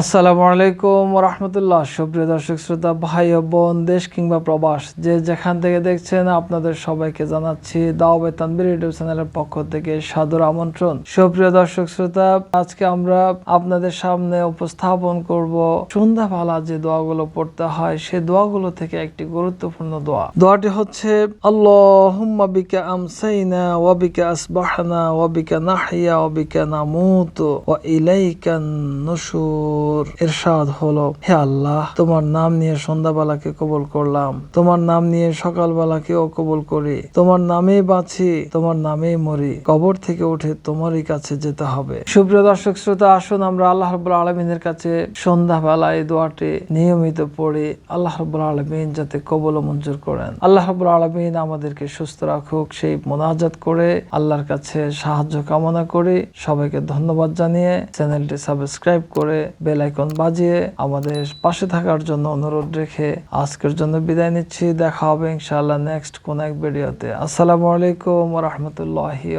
আসসালামু আলাইকুম রহমতুল্লাহ সুপ্রিয় দর্শক, শ্রোতা, ভাই ও বোন, দেশ কিংবা প্রবাস, যে যেখান থেকে দেখছেন আপনাদের সবাইকে জানাচ্ছি দাওয়াবে তানবির ইউটিউব চ্যানেলের পক্ষ থেকে সাদর আমন্ত্রণ। সুপ্রিয় দর্শক, শ্রোতা, আজকে আমরা আপনাদের সামনে উপস্থাপন করব সন্ধ্যাবেলা যে দোয়াগুলো পড়তে হয়, সে দোয়াগুলো থেকে একটি গুরুত্বপূর্ণ দোয়া। দোয়াটি হচ্ছে, আল্লাহুম্মা আমসাইনা ওয়া বিকা আসবাহনা ওয়া বিকা নাহইয়া ওয়া বিকা নামুতু ওয়া ইলাইকান নুশুর ইরশাদ হলো, হে আল্লাহ, তোমার নাম নিয়ে সন্ধ্যাবেলাকে কবুল করলাম। তোমার নাম নিয়ে সকালবেলাকেও কবুল করি। তোমার নামেই বাঁচি, তোমার নামেই মরি। কবর থেকে উঠে তোমারই কাছে যেতে হবে। সুপ্রিয় দর্শক শ্রোতা, আসুন আমরা আল্লাহ রব্বুল আলমিনের কাছে সন্ধ্যাবেলা এই দোয়াটি নিয়মিত পড়ি। আল্লাহ রব্বুল আলমিন যাতে কবল ও মঞ্জুর করেন। আল্লাহ রব্বুল আলমিন আমাদেরকে সুস্থ রাখুক, সেই মোনাজাত করে আল্লাহর কাছে সাহায্য কামনা করি। সবাইকে ধন্যবাদ জানিয়ে চ্যানেলটি সাবস্ক্রাইব করে বেল আইকন বাজিয়ে আমাদের পাশে থাকার জন্য অনুরোধ রেখে আজকের জন্য বিদায় নিচ্ছি। দেখা হবে ইনশাআল্লাহ নেক্সট কোন এক ভিডিওতে আসসালামু আলাইকুম রহমতুল্লাহি